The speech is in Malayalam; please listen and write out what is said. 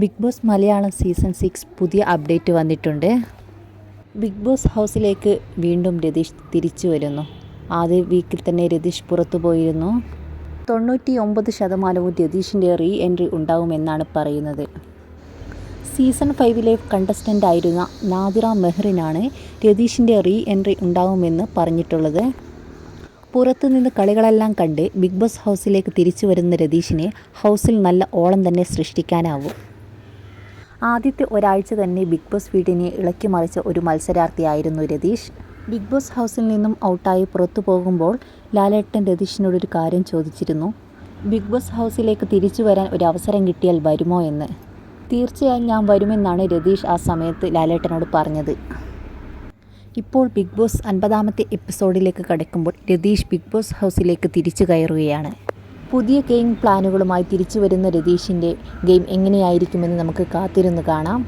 Bigg Boss Malayalam season six പുതിയ അപ്ഡേറ്റ് വന്നിട്ടുണ്ട്. ബിഗ് ബോസ് ഹൗസിലേക്ക് വീണ്ടും രതീഷ് തിരിച്ചു വരുന്നു. ആദ്യ വീക്കിൽ തന്നെ രതീഷ് പുറത്തു പോയിരുന്നു. തൊണ്ണൂറ്റി ഒമ്പത് ശതമാനവും രതീഷിന്റെ റീ എൻട്രി ഉണ്ടാവുമെന്നാണ് പറയുന്നത്. സീസൺ ഫൈവിലെ കണ്ടസ്റ്റന്റ് ആയിരുന്ന നാദിറ മെഹ്റിനാണ് രതീഷിന്റെ റീ എൻട്രി ഉണ്ടാവുമെന്ന് പറഞ്ഞിട്ടുള്ളത്. പുറത്തുനിന്ന് കളികളെല്ലാം കണ്ട് ബിഗ് ബോസ് ഹൗസിലേക്ക് തിരിച്ചു വരുന്ന രതീഷിനെ ഹൗസിൽ നല്ല ഓളം തന്നെ സൃഷ്ടിക്കാനാവും. ആദ്യത്തെ ഒരാഴ്ച തന്നെ ബിഗ് ബോസ് വീടിനെ ഇളക്കി മറിച്ച ഒരു മത്സരാർത്ഥിയായിരുന്നു രതീഷ്. ബിഗ് ബോസ് ഹൗസിൽ നിന്നും ഔട്ടായി പുറത്തു പോകുമ്പോൾ ലാലേട്ടൻ രതീഷിനോടൊരു കാര്യം ചോദിച്ചിരുന്നു. ബിഗ് ബോസ് ഹൗസിലേക്ക് തിരിച്ചു വരാൻ ഒരു അവസരം കിട്ടിയാൽ വരുമോ എന്ന്. തീർച്ചയായും ഞാൻ വരുമെന്നാണ് രതീഷ് ആ സമയത്ത് ലാലേട്ടനോട് പറഞ്ഞത്. ഇപ്പോൾ ബിഗ് ബോസ് അൻപതാമത്തെ എപ്പിസോഡിലേക്ക് കടക്കുമ്പോൾ രതീഷ് ബിഗ് ബോസ് ഹൗസിലേക്ക് തിരിച്ചു കയറുകയാണ്. പുതിയ ഗെയിം പ്ലാനുകളുമായി തിരിച്ചു വരുന്ന രതീഷിന്റെ ഗെയിം എങ്ങനെയായിരിക്കുമെന്ന് നമുക്ക് കാത്തിരുന്ന് കാണാം.